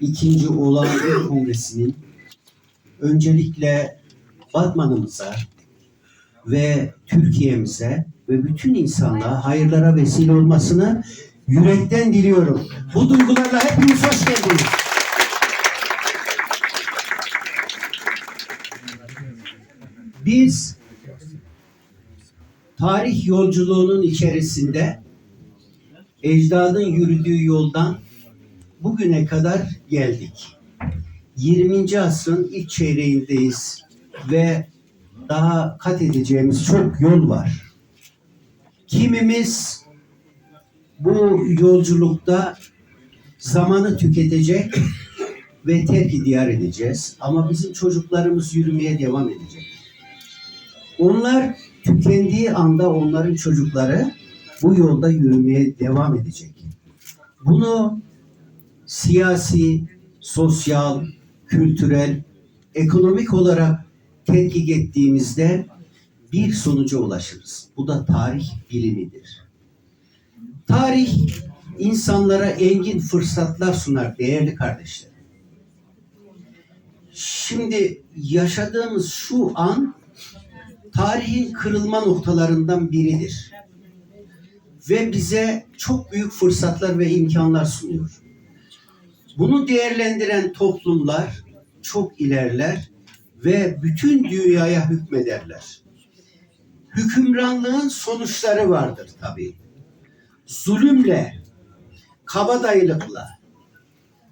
ikinci olağan kongresinin öncelikle Batman'ımıza ve Türkiye'mize ve bütün insanlığa hayırlara vesile olmasını yürekten diliyorum. Bu duygularla hepiniz hoş geldiniz. Biz tarih yolculuğunun içerisinde ecdadın yürüdüğü yoldan bugüne kadar geldik. 20. asrın ilk çeyreğindeyiz ve daha kat edeceğimiz çok yol var. Kimimiz bu yolculukta zamanı tüketecek ve terk diyar edeceğiz. Ama bizim çocuklarımız yürümeye devam edecek. Onlar tükendiği anda onların çocukları bu yolda yürümeye devam edecek. Bunu siyasi, sosyal, kültürel, ekonomik olarak tetkik ettiğimizde bir sonuca ulaşırız. Bu da tarih bilimidir. Tarih insanlara engin fırsatlar sunar değerli kardeşlerim. Şimdi yaşadığımız şu an tarihin kırılma noktalarından biridir. Ve bize çok büyük fırsatlar ve imkanlar sunuyor. Bunu değerlendiren toplumlar çok ilerler ve bütün dünyaya hükmederler. Hükümranlığın sonuçları vardır tabii. Zulümle, kabadayılıkla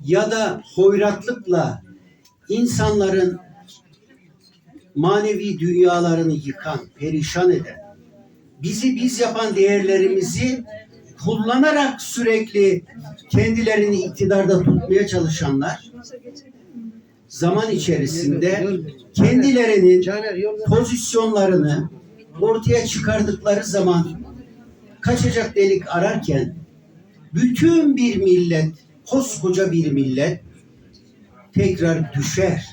ya da hoyratlıkla insanların manevi dünyalarını yıkan, perişan eden, bizi biz yapan değerlerimizi kullanarak sürekli kendilerini iktidarda tutmaya çalışanlar zaman içerisinde kendilerinin pozisyonlarını ortaya çıkardıkları zaman kaçacak delik ararken bütün bir millet, koskoca bir millet tekrar düşer.